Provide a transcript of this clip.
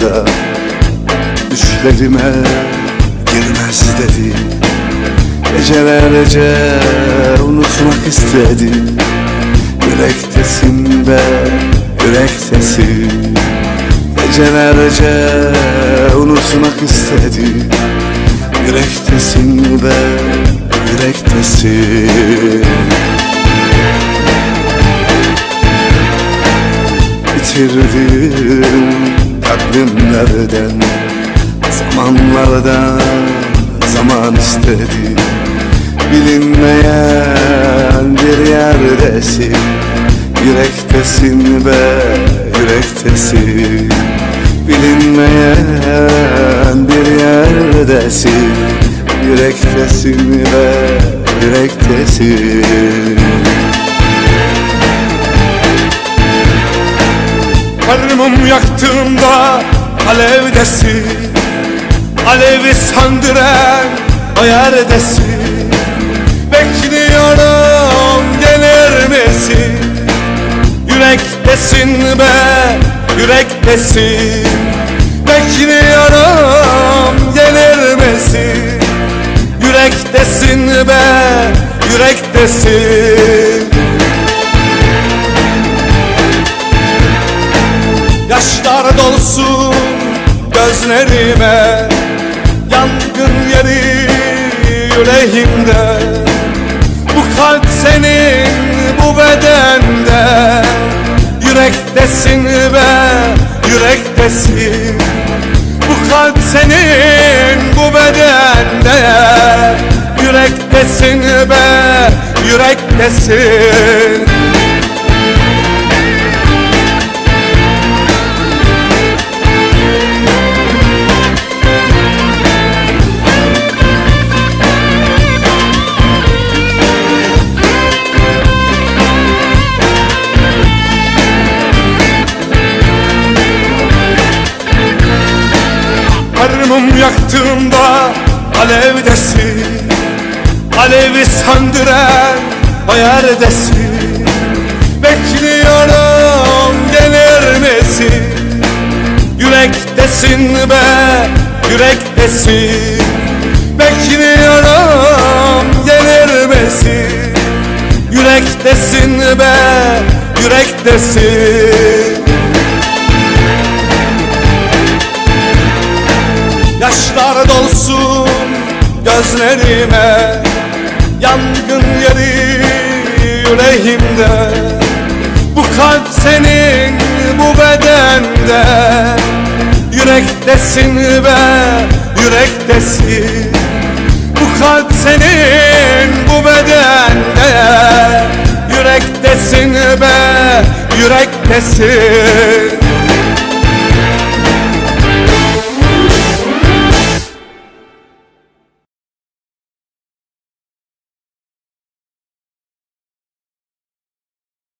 da Düşlerime girmez dedi Gecelerce unutmak istedi Yürektesin be yürektesin Gecelerce unutmak istedi Yürektesin ve yürektesin Bitirdim takvimlerden Zamanlardan zaman istedi Bilinmeyen bir yerdesin Yürektesin ve yürektesin. Bilinmeyen bir yerdesin Yürektesin ve yürektesin Karnım yaktığımda alevdesin. Alevi söndüren o yerdesin Bekliyorum gelir misin? Yürektesin be yürektesin. Bekliyorum gelir misin? Yürektesin be yürektesin Yaşlar dolsun gözlerime Yangın yeri yüreğimde. Bu kalp senin bu bedende Yürektesin be yürektesin. Bu kalp senin bu bedende Yürektesin be yürektesin Karnım yaktığımda alevdesin. Alevi söndüren o yerdesin Bekliyorum gelir misin? Yürektesin be yürektesin. Bekliyorum gelir misin? Yürektesin be yürektesin Yaşlar dolsun gözlerime Yangın yeri yüreğimde. Bu kalp senin bu bedende. Yürektesin be yürektesin. Bu kalp senin bu bedende. Yürektesin be yürektesin